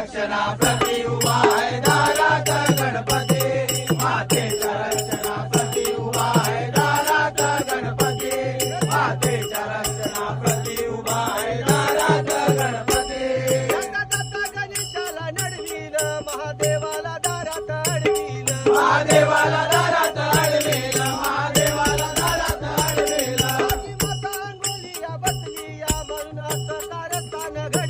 रक्षणा प्रति उभा आहे दाराचा गणपती. मातेच्या रक्षणा प्रति उभा आहे दाराचा गणपती. मातेच्या रक्षणा प्रति उभा आहे दाराचा गणपती. गणेशाला नडवीन महादेवाला दारात अडवीन. महादेवाला दारात अडवीन महादेवाला दारात अडवीन. बसलिया म्हणून असं कारस्थान घड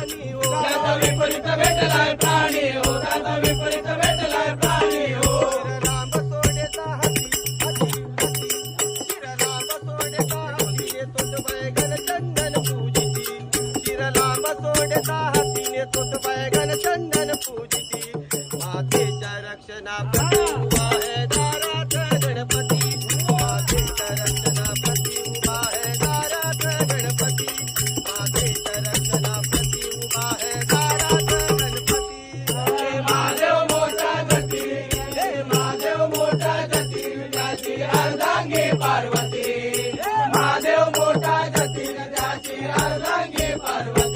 विपरीत भेटलाय प्राणी हो दादा विपरीत भेटलाय प्राणी हो राम सोडेचा हती राम सोडेचा हतीने तोतबायगन रक्षणा गणपती मातेच्या रक्षणा गणपती मातेच्या रक्षणा bárbaro.